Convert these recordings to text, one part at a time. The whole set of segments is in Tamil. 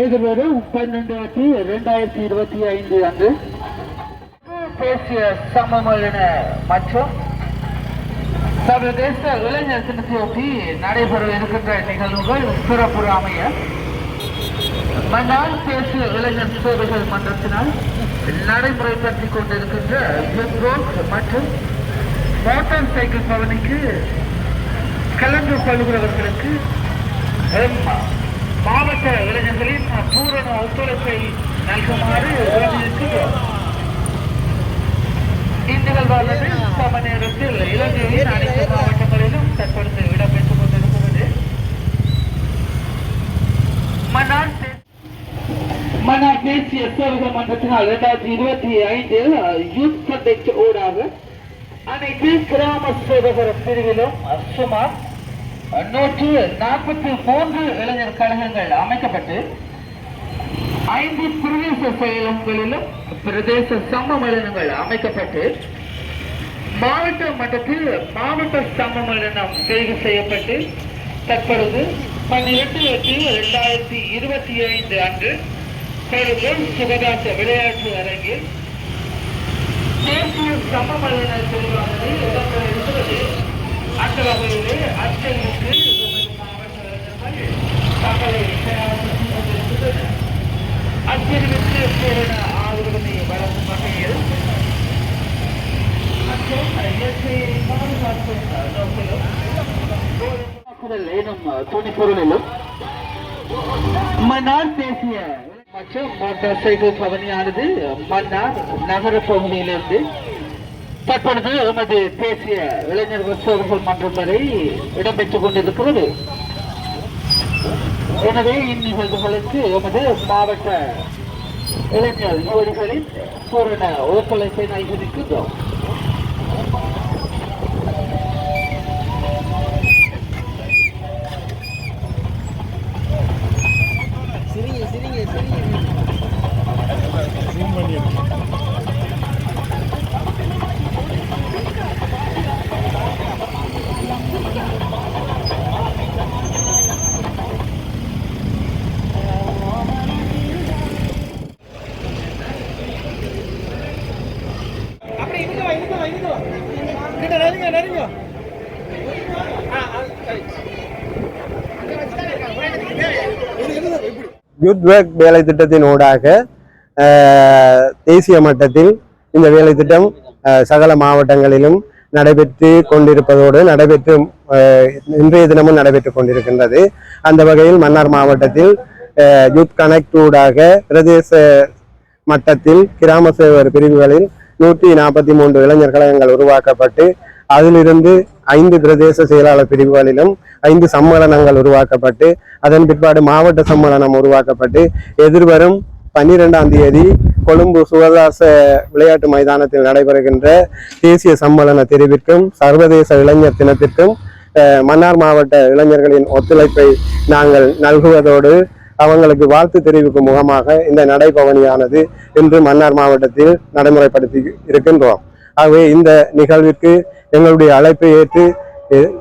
எதிர்வரும் பன்னெண்டு எட்டு இரண்டாயிரத்தி இருபத்தி ஐந்து அன்று தேசிய சமமலின மற்றும் சர்வதேச இளைஞர் தினத்தையொட்டி நடைபெற இருக்கின்ற நிகழ்வுகள் சிறப்புற அமைய. மன்னால் தேசிய இளைஞர் சேவைகள் மன்றத்தினால் நடைமுறைப்படுத்திக் கொண்டிருக்கின்ற மற்றும் மோட்டார் சைக்கிள் பவனிக்கு கலந்து கொள்கிறவர்களுக்கு மாவட்ட பூரண ஒத்துழைப்பை நல்குமாறு விரும்பியிருக்கிறோம் இந்நிகழ்வானது சம நேரத்தில் இலங்கையின் அனைத்து மாவட்டங்களிலும் தற்பொழுது இடம்பெற்றுக் கொண்டிருக்கிறது. மன்னார் மன்னார் தேசிய சேவக மன்றத்தினால் இரண்டாயிரத்தி இருபத்தி ஐந்தில் யூத் கண்டக்ட் ஊடாக அனைத்து கிராம சேவகர் பிரிவிலும் சுமார் நூற்று நாற்பத்தி மூன்று இளைஞர் கழகங்கள் அமைக்கப்பட்டு ஐந்து பிரதேச செயலகங்களிலும் பிரதேச சம்மேளனங்கள் அமைக்கப்பட்டு மாவட்ட மட்டத்தில் மாவட்ட சம்மேளனம் தேர்வு செய்யப்பட்டு தற்பொழுது பன்னிரண்டு எட்டு இரண்டாயிரத்தி இருபத்தி ஐந்து அன்று கொழும்பு சுகதாச விளையாட்டு அரங்கில் தேசிய சமமலின பிரிவானது இடம்பெறுகிறது அந்த வகையிலே அச்சலுக்கு அப்பிரிவுக்கு பூரண ஆதரவினை வழங்கும் வகையில் மற்றும் எனும் துணிப்பொருளிலும் மன்னார் தேசிய மற்றும் மோட்டார் சைக்கிள் பவனியானது மன்னார் நகர பகுதியிலிருந்து தற்பொழுது எமது தேசிய இளைஞர் உற்சவர்கள் மன்றம் வரை இடம்பெற்றுக் கொண்டிருக்கிறது. எனவே இந்நிகழ்வுகளுக்கு எமது மாவட்ட இளைஞர் யுவதிகளின் பூரண ஒத்துழைப்பை நல்கியிருக்கின்றோம் சிரிங்க யூத் வேக் வேலை திட்டத்தின் ஊடாக தேசிய மட்டத்தில் இந்த வேலை திட்டம் சகல மாவட்டங்களிலும் நடைபெற்று கொண்டிருப்பதோடு நடைபெற்று இன்றைய தினமும் நடைபெற்றுக் கொண்டிருக்கின்றது. அந்த வகையில் மன்னார் மாவட்டத்தில் யூத் கனெக்ட் ஊடாக பிரதேச மட்டத்தில் கிராம சேவர் பிரிவுகளில் நூற்றி நாற்பத்தி மூன்று இளைஞர் கழகங்கள் உருவாக்கப்பட்டு அதிலிருந்து ஐந்து பிரதேச செயலாளர் பிரிவுகளிலும் ஐந்து சம்மேளனங்கள் உருவாக்கப்பட்டு அதன் பிற்பாடு மாவட்ட சம்மேளனம் உருவாக்கப்பட்டு எதிர்வரும் பன்னிரெண்டாம் தேதி கொழும்பு சுகதாச விளையாட்டு மைதானத்தில் நடைபெறுகின்ற தேசிய சம்மேளன தெரிவிற்கும் சர்வதேச இளைஞர் தினத்திற்கும் மன்னார் மாவட்ட இளைஞர்களின் ஒத்துழைப்பை நாங்கள் நல்குவதோடு அவங்களுக்கு வாழ்த்து தெரிவிக்கும் முகமாக இந்த நடைபவனியானது இன்று மன்னார் மாவட்டத்தில் நடைமுறைப்படுத்தி இருக்கின்றோம். ஆகவே இந்த நிகழ்விற்கு எங்களுடைய அழைப்பை ஏற்று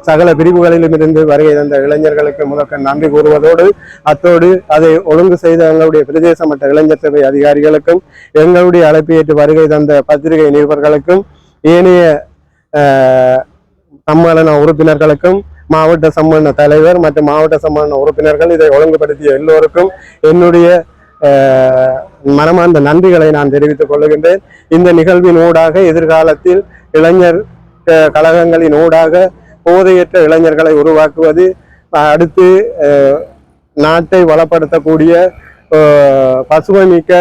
சகல பிரிவுகளிலும் இருந்து வருகை தந்த இளைஞர்களுக்கு முதற்க நன்றி கூறுவதோடு அத்தோடு அதை ஒழுங்கு செய்த எங்களுடைய பிரதேச மட்ட இளைஞர் சபை அதிகாரிகளுக்கும் எங்களுடைய அழைப்பை ஏற்று வருகை தந்த பத்திரிகை நிருபர்களுக்கும் ஏனைய சம்மேளன உறுப்பினர்களுக்கும் மாவட்ட சம்மேளன தலைவர் மற்றும் மாவட்ட சம்மேளன உறுப்பினர்கள் இதை ஒழுங்குபடுத்திய எல்லோருக்கும் என்னுடைய மனமார்ந்த நன்றிகளை நான் தெரிவித்துக் கொள்கின்றேன். இந்த நிகழ்வின் ஊடாக எதிர்காலத்தில் இளைஞர் கழகங்களின் ஊடாக போதையற்ற இளைஞர்களை உருவாக்குவது அடுத்து நாட்டை வளப்படுத்தக்கூடிய அஹ், பசுமை மிக்க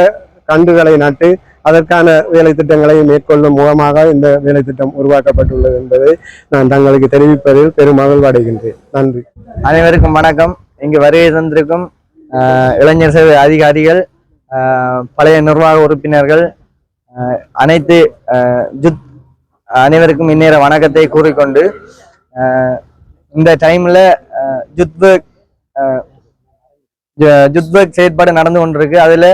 கண்டுகளை நட்டு அதற்கான வேலை திட்டங்களை மேற்கொள்ளும் மூலமாக இந்த வேலை திட்டம் உருவாக்கப்பட்டுள்ளது என்பதை நான் தங்களுக்கு தெரிவிப்பதில் பெரும் மகிழ்வு அடைகின்றேன் நன்றி. அனைவருக்கும் வணக்கம். இங்கு வருகை தந்திருக்கும் இளைஞர் சேவை அதிகாரிகள் பழைய நிர்வாக உறுப்பினர்கள் அனைத்து ஜுத் அனைவருக்கும் இந்நேர வணக்கத்தை கூறிக்கொண்டு இந்த டைமில் ஜுத் ஒர்க் செயற்பாடு நடந்து கொண்டிருக்கு. அதில்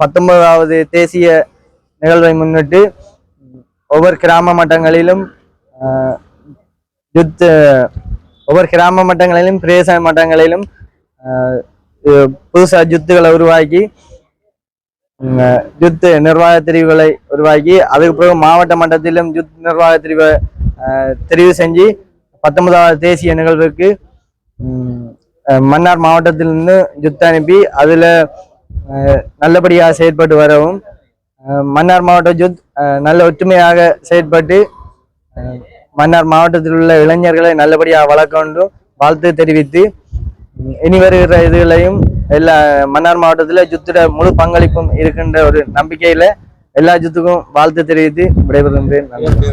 பத்தொன்பதாவது தேசிய நிகழ்வை முன்னிட்டு ஒவ்வொரு கிராம மட்டங்களிலும் ஜுத் யுத் ஒவ்வொரு கிராம மட்டங்களிலும் பிரதேச மட்டங்களிலும் புதுசாக புதுசா ஜுத்துகளை உருவாக்கி ஜுத்து நிர்வாக தெரிவுகளை உருவாக்கி அதுக்கு பிறகு மாவட்ட மட்டத்திலும் ஜுத் நிர்வாக தெரிவை தெரிவு செஞ்சு பத்தொன்பதாவது தேசிய நிகழ்வுக்கு மன்னார் மாவட்டத்திலிருந்து ஜுத்து அனுப்பி அதுல நல்லபடியாக செயற்பட்டு வரவும் மன்னார் மாவட்ட ஜுத் நல்ல ஒற்றுமையாக செயற்பட்டு மன்னார் மாவட்டத்தில் உள்ள இளைஞர்களை நல்லபடியாக வளர்க்கொண்டும் வாழ்த்து தெரிவித்து இனி வருகிற இதுகளையும் எல்லா மன்னார் மாவட்டத்தில் ஜுத்திட முழு பங்களிப்பும் இருக்கின்ற ஒரு நம்பிக்கையில எல்லா ஜுத்துக்கும் வாழ்த்து தெரிவித்து விடைபெறுகின்றேன். நன்றி.